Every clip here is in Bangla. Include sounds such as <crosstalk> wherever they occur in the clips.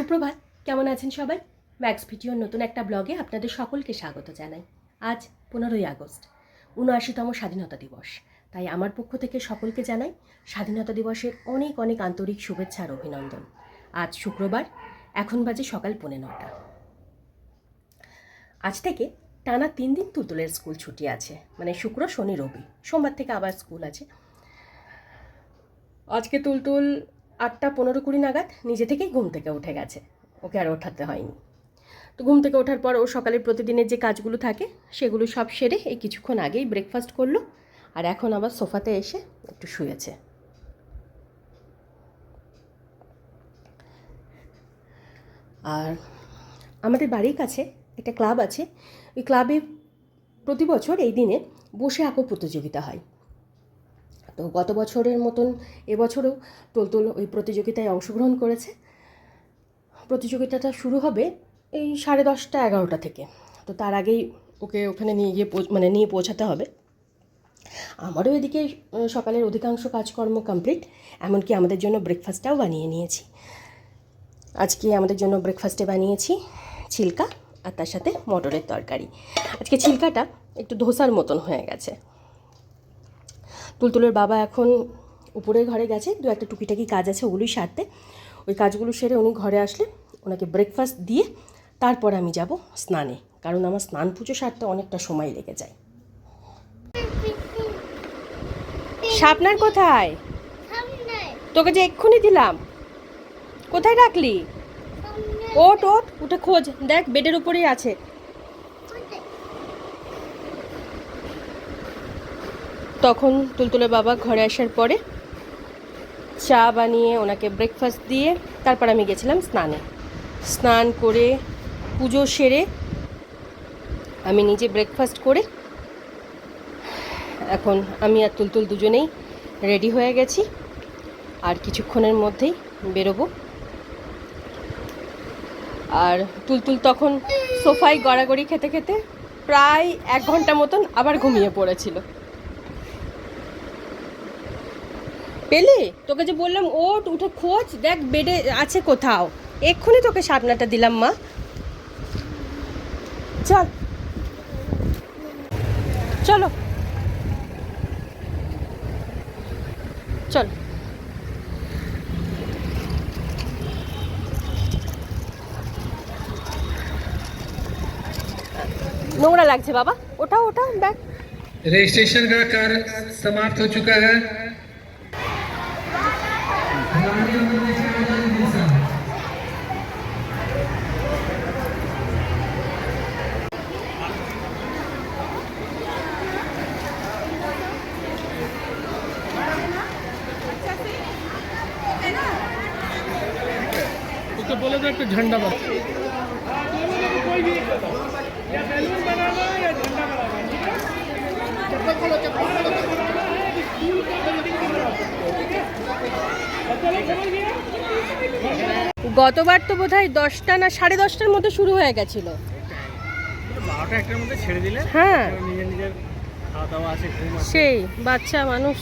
সুপ্রভাত, কেমন আছেন সবাই? ম্যাক্স ভিডিওর নতুন একটা ব্লগে আপনাদের সকলকে স্বাগত জানাই। আজ পনেরোই আগস্ট, উনআশিতম স্বাধীনতা দিবস। তাই আমার পক্ষ থেকে সকলকে জানাই স্বাধীনতা দিবসের অনেক অনেক আন্তরিক শুভেচ্ছা আর অভিনন্দন। আজ শুক্রবার, এখন বাজে সকাল পৌনে নটা আজ থেকে টানা তিন দিন তুতুলের স্কুল ছুটি আছে মানে শুক্র, শনি, রবি। সোমবার থেকে আবার স্কুল আছে। আজকে তুলতুল আটটা পনেরো কুড়ি নাগাদ নিজে থেকেই ঘুম থেকে উঠে গেছে। ওকে আর ওঠাতে হয়নি। তো ঘুম থেকে ওঠার পর ও সকালে প্রতিদিনের যে কাজগুলো থাকে, সেগুলো সব সেরে এই কিছুক্ষণ আগেই ব্রেকফাস্ট করল আর এখন আবার সোফাতে এসে একটু শুয়েছে। আর আমাদের বাড়ির কাছে একটা ক্লাব আছে। ওই ক্লাবে প্রতি বছর এই দিনে বসে আঁকো প্রতিযোগিতা হয়। তো গত বছরের মতন, এবছরও তোলতোল ওই প্রতিযোগিতায় অংশগ্রহণ করেছে। প্রতিযোগিতাটা শুরু হবে এই সাড়ে দশটা, এগারোটা থেকে। তো তার আগেই ওকে ওখানে নিয়ে গিয়ে মানে নিয়ে পৌঁছাতে হবে। আমারও এদিকে সকালের অধিকাংশ কাজকর্ম কমপ্লিট এমনকি আমাদের জন্য ব্রেকফাস্টটাও বানিয়ে নিয়েছি। আজকে আমাদের জন্য ব্রেকফাস্টে বানিয়েছি ছিলকা আর তার সাথে মটরের তরকারি। আজকে ছিলকাটা একটু ধোসার মতন হয়ে গেছে। তুলতুলের বাবা এখন উপরের ঘরে গেছে দু একটা টুকিটাকি কাজ আছে ওগুলোই সারতে। ওই কাজগুলো সেরে উনি ঘরে আসলে ওনাকে ব্রেকফাস্ট দিয়ে তারপর আমি যাব স্নানে কারণ আমার স্নান পুজো সারতে অনেকটা সময় লেগে যায়। সাপনার কোথায়? তোকে যে এক্ষুনি দিলাম। কোথায় রাখলি? ওট ওট উঠে খোঁজ দেখ বেডের উপরেই আছে। তখন তুলতুলের বাবা ঘরে আসার পরে চা বানিয়ে ওনাকে ব্রেকফাস্ট দিয়ে তারপর আমি গেছিলাম স্নানে। স্নান করে, পুজো সেরে আমি নিজে ব্রেকফাস্ট করে এখন আমি আর তুলতুল দুজনেই রেডি হয়ে গেছি। আর কিছুক্ষণের মধ্যেই বেরোবো। আর তুলতুল তখন সোফায় গড়াগড়ি খেতে খেতে প্রায় এক ঘণ্টা মতন আবার ঘুমিয়ে পড়েছিল। পেলে তোকে যে বললাম ওট উঠে খোঁজ দেখ বেডে আছে কোথাও এক্ষুনি তোকে সাপনাটা দিলাম মা চল চলো চল নোংরা লাগছে বাবা ওটা ওটা দেখ रजिस्ट्रेशन का कार्य समाप्त हो चुका है বলে তো একটা ঝান্ডা বাজছে গতবার তো বোধ হয় দশটা না সাড়ে দশটার মধ্যে শুরু হয়ে গেছিল। বারোটা একটার মধ্যে ছেড়ে দিলে? হ্যাঁ। নিজের নিজের খাওয়া দাওয়া আছে ঘুম আছে। সেই বাচ্চা মানুষ।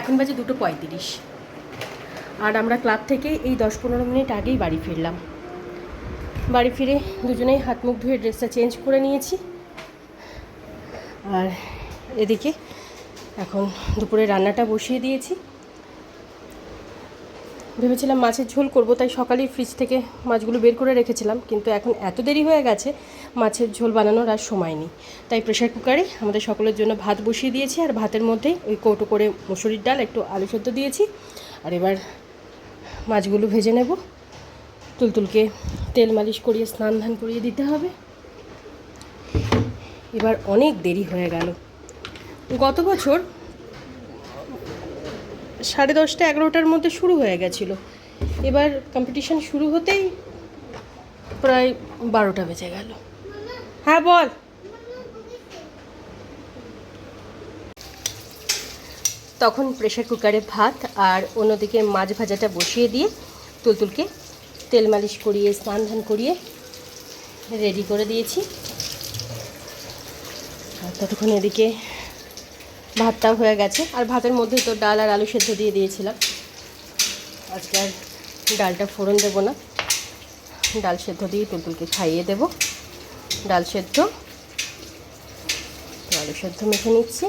এখন বাজে দুটো পঁয়ত্রিশ। আর আমরা ক্লাব থেকে এই দশ পনেরো মিনিট আগেই বাড়ি ফিরলাম। বাড়ি ফিরে দুজনেই হাত মুখ ধুয়ে ড্রেসটা চেঞ্জ করে নিয়েছি। আর এদিকে এখন দুপুরে রান্নাটা বসিয়ে দিয়েছি। ভেবেছিলাম মাছের ঝোল করব, তাই সকালেই ফ্রিজ থেকে মাছগুলো বের করে রেখেছিলাম, কিন্তু এখন এত দেরি হয়ে গেছে, মাছের ঝোল বানানোর আর সময় নেই। তাই প্রেশার কুকারে আমাদের সকলের জন্য ভাত বসিয়ে দিয়েছি, আর ভাতের মধ্যেই ওই কৌটো করে মুসুরির ডাল, একটু আলু সেদ্ধ দিয়েছি। আর এবার মাছগুলো ভেজে নেব। তুলতুলকে তেল মালিশ করিয়ে, স্নান ধান করিয়ে দিতে হবে। এবার অনেক দেরি হয়ে গেল। গত বছর সাড়ে দশটা এগারোটার মধ্যে শুরু হয়ে গেছিল। এবার কম্পিটিশন শুরু হতেই প্রায় বারোটা বেজে গেল। হ্যাঁ বল। তখন প্রেশার কুকারে ভাত আর অন্যদিকে মাছ ভাজাটা বসিয়ে দিয়ে তুলতুলকে তেল মালিশ করিয়ে, স্নান ধান করিয়ে রেডি করে দিয়েছি। আর ততক্ষণ এদিকে ভাতটাও হয়ে গেছে। আর ভাতের মধ্যে তো ডাল আর আলু সেদ্ধ দিয়ে দিয়েছিলাম। আজকে আর ডালটা ফোড়ন দেবো না। ডাল সেদ্ধ দিয়ে তুলতুলকে খাইয়ে দেব। ডাল সেদ্ধ আলু সেদ্ধ মেখে নিচ্ছি।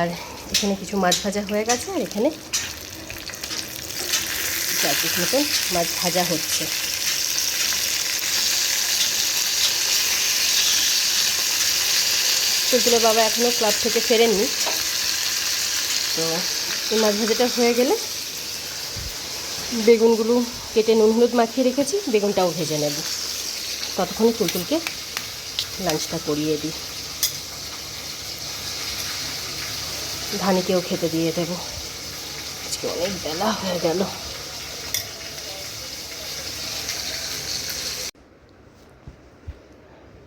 আর এখানে কিছু মাছ ভাজা হয়ে গেছে আর এখানে মতন মাছ ভাজা হচ্ছে। তুলতুলের বাবা এখনও ক্লাব থেকে ফেরেননি। তো এই মাছ ভাজাটা হয়ে গেলে বেগুনগুলো কেটে নুন হলুদ মাখিয়ে রেখেছি, বেগুনটাও ভেজে নেব। ততক্ষণে তুলতুলকে লাঞ্চটা করিয়ে দিই। ধানিকেও খেতে দিয়ে দেব। আজকে অনেক বেলা হয়ে গেল।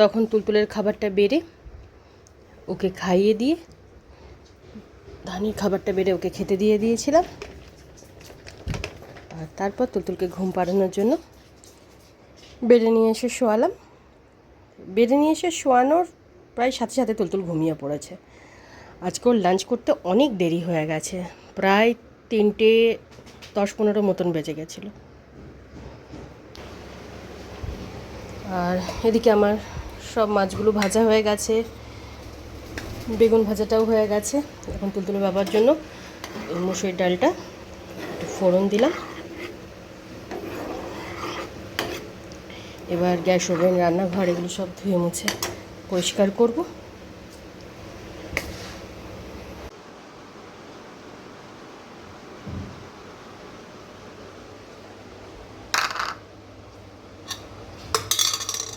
তখন তুলতুলের খাবারটা বেড়ে ওকে খাইয়ে দিয়ে, ধানির খাবারটা বেড়ে ওকে খেতে দিয়ে দিয়েছিলাম। আর তারপর তুলতুলকে ঘুম পাড়ানোর জন্য বেডে নিয়ে এসে শোয়ালাম। বেডে নিয়ে এসে শোয়ানোর প্রায় সাথে সাথে তুলতুল ঘুমিয়ে পড়েছে। আজকে ওর লাঞ্চ করতে অনেক দেরি হয়ে গেছে। প্রায় তিনটে দশ পনেরো মতন বেজে গেছিল। আর এদিকে আমার সব মাছগুলো ভাজা হয়ে গেছে। বেগুন ভাজাটাও হয়ে গেছে। এখন তুলতুলে বাবার জন্য মুসুরির ডালটা একটু ফোড়ন দিলাম। এবার গ্যাস ওভেন, রান্নাঘর, এগুলো সব ধুয়ে মুছে পরিষ্কার করব।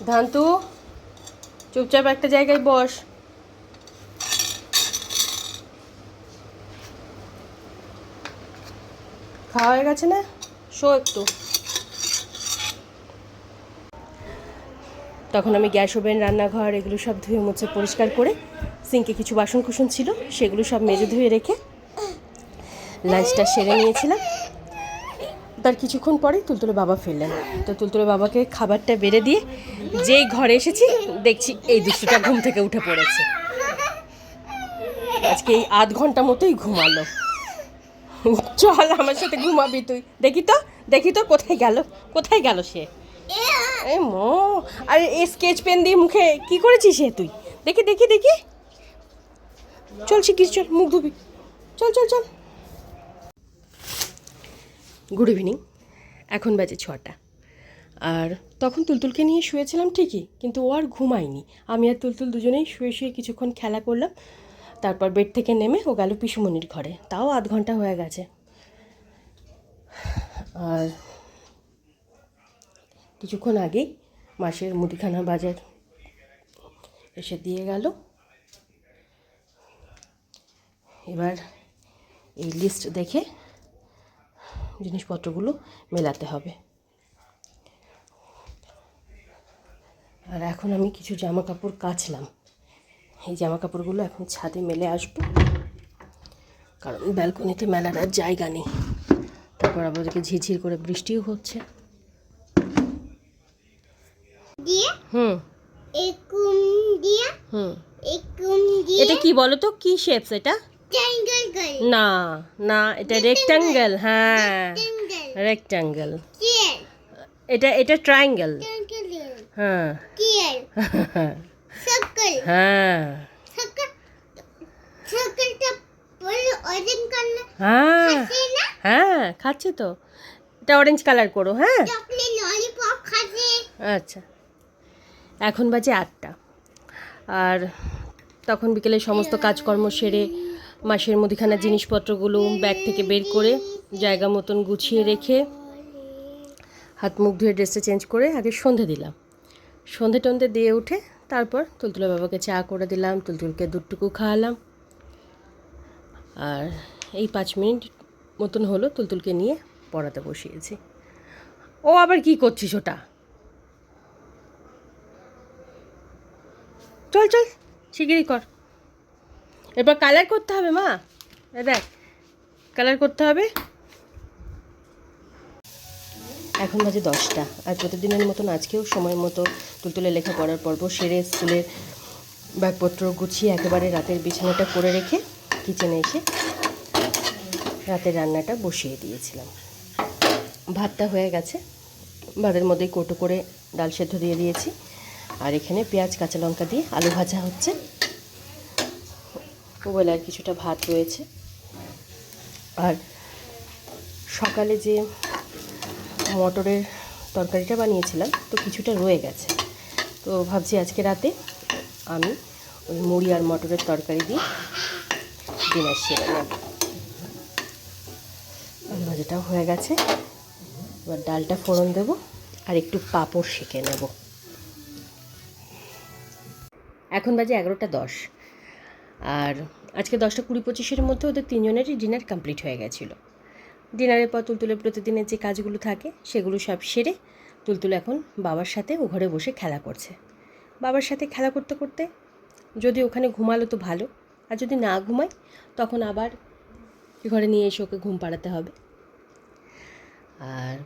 ধান্তু, চুপচাপ একটা জায়গায় বস। খাওয়া হয়ে গেছে না? শো একটু। তখন আমি গ্যাস ওভেন, রান্নাঘর, এগুলো সব ধুয়ে মুছে পরিষ্কার করে সিঙ্কে কিছু বাসন কুসন ছিল, সেগুলো সব মেজে ধুয়ে রেখে লাঞ্চটা সেরে নিয়েছিলাম। তার কিছুক্ষণ পরেই তুলতুলে বাবা ফিরলেন। তো তুলতুলে বাবাকে খাবারটা বেড়ে দিয়ে যেই ঘরে এসেছি, দেখছি এই দুষ্টুটা ঘুম থেকে উঠে পড়েছে। আজকে এই আধ ঘণ্টা মতোই ঘুমালো। চল আমার সাথে ঘুমাবি তুই। দেখি তো দেখি তো কোথায় গেল কোথায় গেল সে? এ মো, আরে এই স্কেচ পেন দিয়ে মুখে কি করেছিস সে তুই? দেখি দেখি দেখি। চল শিখিস চল, মুখ ধুবি। চল চল চল। গুড ইভিনিং এখন বাজে ছটা। আর তখন তুলতুলকে নিয়ে শুয়েছিলাম ঠিকই, কিন্তু ও আর ঘুমায়নি। আমি আর তুলতুল দুজনেই শুয়ে শুয়ে কিছুক্ষণ খেলা করলাম, তারপর বেড থেকে নেমে ও গেল পিসুমণির ঘরে। তাও আধ ঘণ্টা হয়ে গেছে। আর কিছুক্ষণ আগেই মাসের মুদিখানা বাজার এসে দিয়ে গেল। এবার এই লিস্ট দেখে জিনিসপত্রগুলো মেলাতে হবে। আর এখন আমি কিছু জামা কাপড় কাচলাম। এই জামা কাপড়গুলো এখন ছাদে মেলে আসব। কারণ ব্যালকনিতে মেলার আর জায়গা নেই। তারপর আবার ওদিকে ঝিরঝির করে বৃষ্টিও হচ্ছে। হুম। হুম। এটা কি বলো তো কি শেপস এটা? না না এটা রেক্ট্যাঙ্গেল হ্যাঁ। রেক্ট্যাঙ্গেল এটা এটা ট্রায়াঙ্গেল হ্যাঁ। <laughs> হ্যাঁ। হ্যাঁ। হ্যাঁ খাচ্ছে তো। এটা অরেঞ্জ কালার করো হ্যাঁ। আচ্ছা। এখন বাজে আটটা। আর তখন বিকেলে সমস্ত কাজকর্ম সেরে মাসের মুদিখানার জিনিসপত্রগুলো ব্যাগ থেকে বের করে জায়গা মতন গুছিয়ে রেখে হাত মুখ ধুয়ে ড্রেসটা চেঞ্জ করে আগে সন্ধে দিলাম। সন্ধে টন্ধে দিয়ে উঠে তারপর তুলতুলা বাবাকে চা করে দিলাম, তুলতুলকে দুধটুকু খাওয়ালাম। আর এই পাঁচ মিনিট মতন হলো তুলতুলকে নিয়ে পড়াতে বসিয়েছি। ও আবার কি করছিস ওটা? চল চল, শিগগিরই কর। এরপর কালার করতে হবে, মা। দেখ কালার করতে হবে। এখন বাজে দশটা, আর প্রতিদিনের মতন আজকেও সময় মতো তুলতুলে লেখা পড়ার পর্ব সেরে স্কুলের ব্যাগপত্র গুছিয়ে একেবারে রাতের বিছানাটা করে রেখে কিচেনে এসে রাতের রান্নাটা বসিয়ে দিয়েছিলাম। ভাতটা হয়ে গেছে, ভাতের মধ্যে কোটো করে ডাল সেদ্ধ দিয়ে দিয়েছি, আর এখানে পেঁয়াজ, কাঁচা লঙ্কা দিয়ে আলু ভাজা হচ্ছে। ওবেলার কিছুটা ভাত রয়েছে। আর সকালে যে মটরের তরকারিটা বানিয়েছিলাম, তো কিছুটা রয়ে গেছে। তো ভাবছি আজকে রাতে আমি ওই মুড়ি আর মটরের তরকারি দিয়ে ডিনার সেরে নেব। ভাজাটাও হয়ে গেছে। এবার ডালটা ফোড়ন দেব আর একটু পাঁপড় সেঁকে নেব। এখন বাজে এগারোটা দশ। আজকে দশটা কুড়ি পঁচিশের মধ্যে ওদের তিনজনেরই ডিনার কমপ্লিট হয়ে গেছিল। ডিনারের পর তুলতুলে প্রতিদিনের যে কাজগুলো থাকে, সেগুলো সব সেরে তুলতুল এখন বাবার সাথে ও ঘরে বসে খেলা করছে। বাবার সাথে খেলা করতে করতে যদি ওখানে ঘুমালো তো ভালো, আর যদি না ঘুমায়, তখন আবার ঘরে নিয়ে এসে ওকে ঘুম পাড়াতে হবে। আর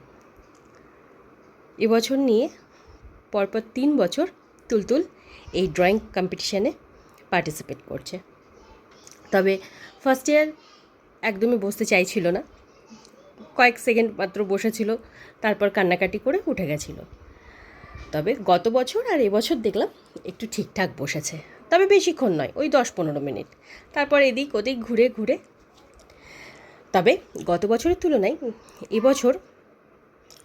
এবছর নিয়ে পরপর তিন বছর তুলতুল এই ড্রয়িং কম্পিটিশানে পার্টিসিপেট করছে। তবে ফার্স্ট ইয়ার একদমই বসতে চাইছিল না। কয়েক সেকেন্ড মাত্র বসেছিল, তারপর কান্নাকাটি করে উঠে গেছিল। তবে গত বছর আর এবছর দেখলাম একটু ঠিকঠাক বসেছে। তবে বেশিক্ষণ নয়, ওই দশ পনেরো মিনিট। তারপর এদিক ওদিক ঘুরে ঘুরে। তবে গত বছরের তুলনায় এবছর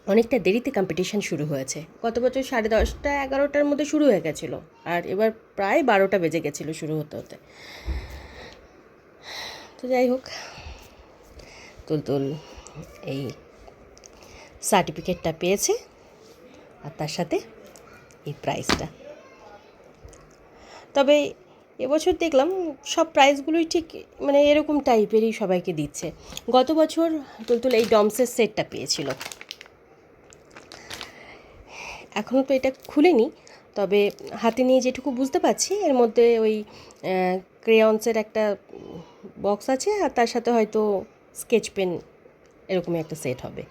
অনেকটা দেরিতে কম্পিটিশন শুরু হয়েছে। গত বছর সাড়ে দশটা, এগারোটার মধ্যে শুরু হয়ে গেছিল। আর এবার প্রায় বারোটা বেজে গেছিল শুরু হতে হতে। তো যাই হোক, তুলতুল এই সার্টিফিকেটটা পেয়েছে, আর তার সাথে এই প্রাইজটা তবে এবছর দেখলাম সব প্রাইজগুলোই ঠিক মানে এরকম টাইপেরই সবাইকে দিচ্ছে। গত বছর তুলতুল এই ডমসের সেটটা পেয়েছিল। এখনও তো এটা খুলেনি, তবে হাতে নিয়ে যেটুকু বুঝতে পারছি, এর মধ্যে ওই ক্রেয়ন্সের একটা বক্স আছে, আর তার সাথে হয়তো স্কেচ পেন এরকমই একটা সেট হবে।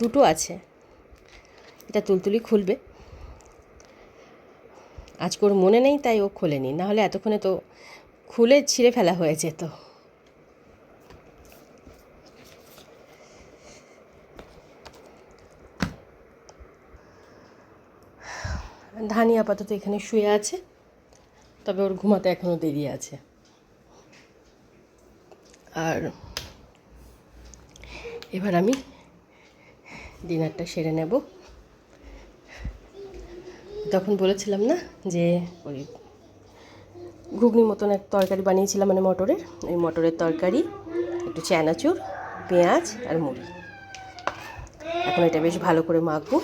দুটো আছে, এটা তুলতুলি খুলবে। আজকে ওর মনে নেই, তাই ও খোলেনি, নাহলে এতক্ষণে তো খুলে ছিঁড়ে ফেলা হয়ে যেত ধানি আপাতত এখানে শুয়ে আছে, তবে ওর ঘুমাতে এখনও দেরি আছে। আর এবার আমি ডিনারটা সেরে নেব। তখন বলেছিলাম না যে ওই ঘুগনি মতন এক তরকারি বানিয়েছিলাম মানে মটরের, ওই মটরের তরকারি, একটু চানাচুর, পেঁয়াজ আর মুড়ি। এখন এটা বেশ ভালো করে মাখবো,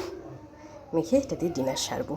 মেখে এটা দিয়ে ডিনার সারবো।